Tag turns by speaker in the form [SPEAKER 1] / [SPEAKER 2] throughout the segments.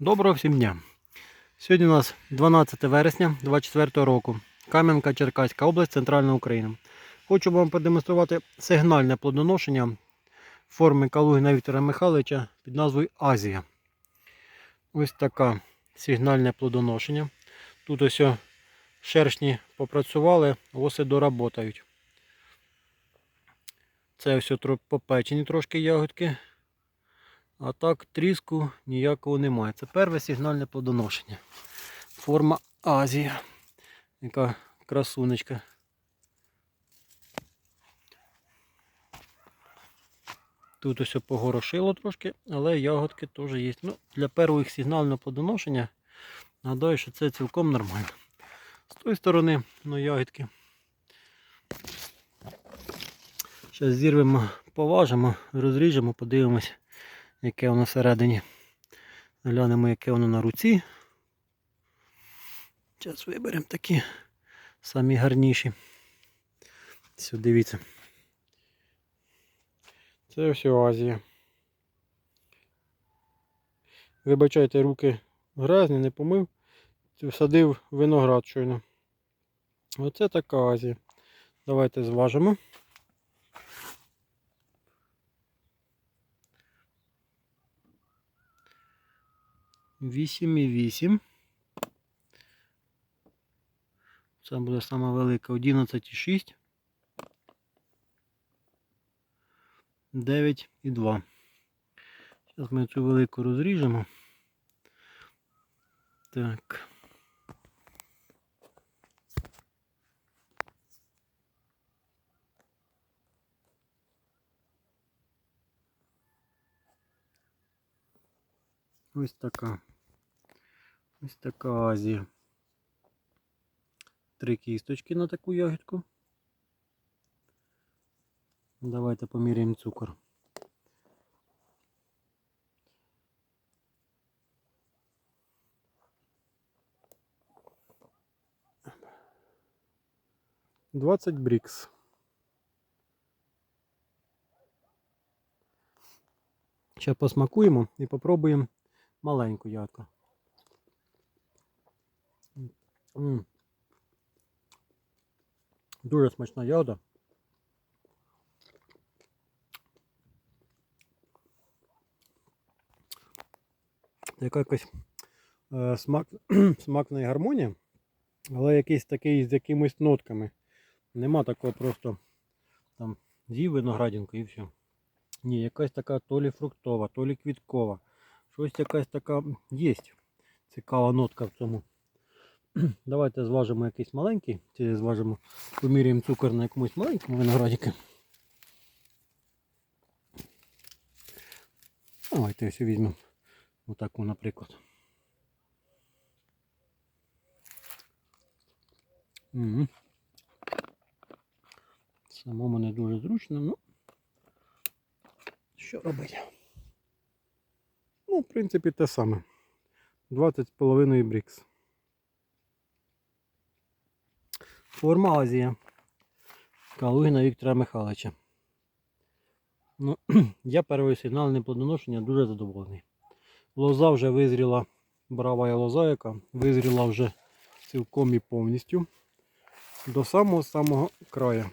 [SPEAKER 1] Доброго всім дня! Сьогодні у нас 12 вересня 24 року. Кам'янка, Черкаська область, Центральна Україна. Хочу вам продемонструвати сигнальне плодоношення форми Калугіна Віктора Михайловича під назвою Азія. Ось така сигнальне плодоношення. Тут ось шершні попрацювали, оси доработають. Це ось попечені трошки ягодки. А так тріску ніякого немає. Це перше сигнальне плодоношення. Форма Азія. Яка красунечка. Тут ось погорошило трошки, але ягодки теж є. Ну, для першого їх сигнального плодоношення, нагадаю, що це цілком нормально. З тої сторони, ну, ягодки. Зараз зірвемо, поважимо, розріжемо, подивимось яке воно всередині. Глянемо, яке воно на руці. Зараз виберемо такі самі гарніші. Все, дивіться. Це все Азія. Вибачайте, руки грязні, не помив. Всадив виноград щойно. Оце така Азія. Давайте зважимо. 8,8. Це буде сама велика 11,6. 9,2. Зараз ми цю велику розріжемо. Так. Ось така. Ось така Азія. Три кісточки на таку ягідку. Давайте поміряємо цукор. Двадцять брікс. Ще посмакуємо і попробуємо маленьку ягодку. Дуже смачна ягода. Така якась е, смак, смак гармонія, але якийсь такий з якимись нотками. Нема такого просто там з'їв виноградинку і все. Ні, якась така то лі фруктова, то лі квіткова. Щось якась така є. Цікава нотка в цьому. Давайте зважимо якийсь маленький, чи зважимо, поміряємо цукор на якомусь маленькому виноградіку. Давайте ось візьмемо отаку, наприклад. Угу. Самому не дуже зручно, ну що робити? Ну, в принципі, те саме. 20,5 брікс. Форма Азія. Калугіна Віктора Михайловича. Ну, я перший сигнальне плодоношення дуже задоволений. Лоза вже визріла, брава лоза, яка визріла вже цілком і повністю. До самого-самого краю.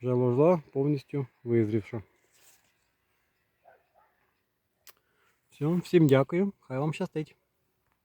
[SPEAKER 1] Вже лоза повністю визрівша. Все, всім дякую. Хай вам щастить.